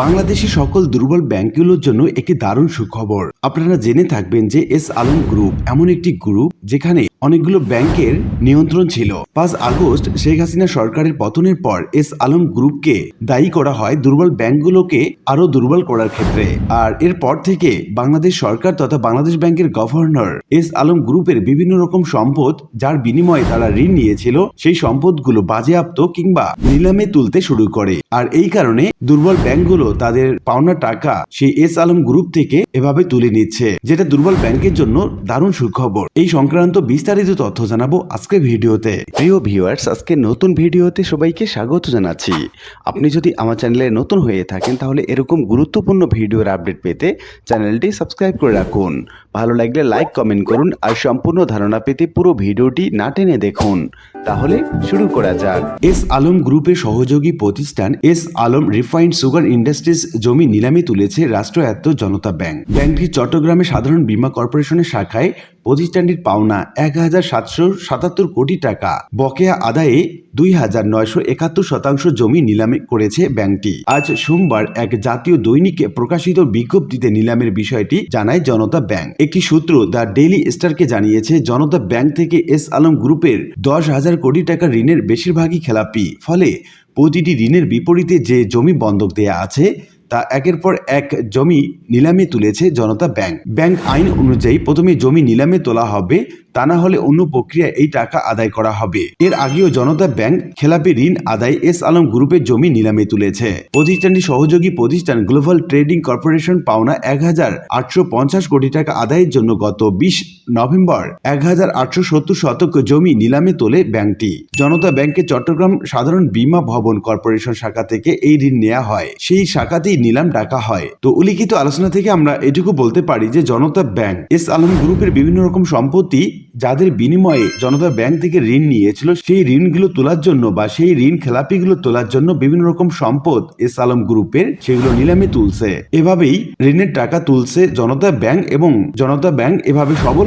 বাংলাদেশি সকল দুর্বল ব্যাংকগুলোর জন্য একটি দারুণ সুখবর। আপনারা জেনে থাকবেন যে এস আলম গ্রুপ এমন একটি গ্রুপ যেখানে অনেকগুলো ব্যাংকের নিয়ন্ত্রণ ছিল। পাঁচ আগস্ট শেখ হাসিনা সরকারের পতনের পর এস আলম গ্রুপকে দায়ী করা হয় দুর্বল ব্যাংকগুলোকে আরও দুর্বল করার ক্ষেত্রে। আর এরপর থেকে বাংলাদেশ সরকার তথা বাংলাদেশ ব্যাংকের গভর্নর এস আলম গ্রুপের বিভিন্ন রকম সম্পদ যার বিনিময়ে তারা ঋণ নিয়েছিল, সেই সম্পদগুলো বাজেয়াপ্ত কিংবা নিলামে তুলতে শুরু করে। আর এই কারণে দুর্বল ব্যাংকগুলো তাদের পাওনা টাকা সেই এস আলম গ্রুপ থেকে এভাবে তুলে নিচ্ছে, যেটা দুর্বল ব্যাংকের জন্য দারুণ সুখবর। এই সংক্রান্ত বিস্তারিত তথ্য জানাব আজকের ভিডিওতে। প্রিয় ভিউয়ার্স আজকে নতুন ভিডিওতে সবাইকে স্বাগত জানাচ্ছি। আপনি যদি আমার চ্যানেলে নতুন হয়ে থাকেন, তাহলে এরকম গুরুত্বপূর্ণ ভিডিওর আপডেট পেতে চ্যানেলটি সাবস্ক্রাইব করে রাখুন। ভালো লাগলে লাইক, কমেন্ট করুন আর সম্পূর্ণ ধারণা পেতে পুরো ভিডিওটি না টেনে দেখুন। তাহলে শুরু করা যাক। এস আলম গ্রুপের সহযোগী প্রতিষ্ঠান S Alam refined sugar industries জমি নিলামে তুলেছে রাষ্ট্রায়ত্ত জনতা ব্যাংক। ব্যাংকটি চট্টগ্রামে সাধারণ বীমা কর্পোরেশনের শাখায় প্রতিষ্ঠানটির পাওনা এক হাজার সাতশো সাতাত্তর কোটি টাকা। বকেয়া আদায়ে দুই হাজার নয়শো একাত্তর শতাংশ জমি নিলামে করেছে ব্যাংকটি। আজ সোমবার এক জাতীয় দৈনিকে প্রকাশিত বিজ্ঞপ্তিতে নিলামের বিষয়টি জানায় জনতা ব্যাংক। একটি সূত্র দ্য ডেইলি স্টারকে জানিয়েছে, জনতা ব্যাংক থেকে এস আলম গ্রুপের দশ হাজার কোটি টাকা ঋণের বেশিরভাগই খেলাপি। ফলে প্রতিটি ঋণের বিপরীতে যে জমি বন্ধক দেয়া আছে তা একের পর এক জমি নিলামে তুলেছে জনতা ব্যাংক। ব্যাংক আইন অনুযায়ী প্রথমে জমি নিলামে তোলা হবে, তা না হলে অন্য প্রক্রিয়ায় এই টাকা আদায় করা হবে। এর আগেও জনতা ব্যাংক খেলাপি ঋণ আদায় এস আলম গ্রুপের জমি নিলামে তুলেছে। প্রতিষ্ঠানটি সহযোগী প্রতিষ্ঠান গ্লোবাল ট্রেডিং কর্পোরেশন পাওনা এক হাজার আটশো পঞ্চাশ কোটি টাকা আদায়ের জন্য গত বিশ নভেম্বর এক হাজার আটশো সত্তর শতক জমি নিলামে তোলে ব্যাংকটি। জনতা ব্যাংকের চট্টগ্রাম সাধারণ বীমা ভবন কর্পোরেশন শাখা থেকে এই ঋণ নেওয়া হয়। সেই শাখাতেই নিলাম ডাকা হয়। তো উল্লিখিত আলোচনা থেকে আমরা এটুকু বলতে পারি যে, জনতা ব্যাংক, এস আলম গ্রুপের বিভিন্ন রকম সম্পত্তি যাদের বিনিময়ে জনতা ব্যাংক থেকে ঋণ নিয়েছিল, সেই ঋণগুলো তোলার জন্য বা সেই ঋণ খেলাপিগুলো তোলার জন্য বিভিন্ন রকম সম্পদ এস আলম গ্রুপের সেগুলো নিলামে তুলছে। এভাবেই ঋণের টাকা তুলছে জনতা ব্যাংক এবং জনতা ব্যাংক এভাবে সবল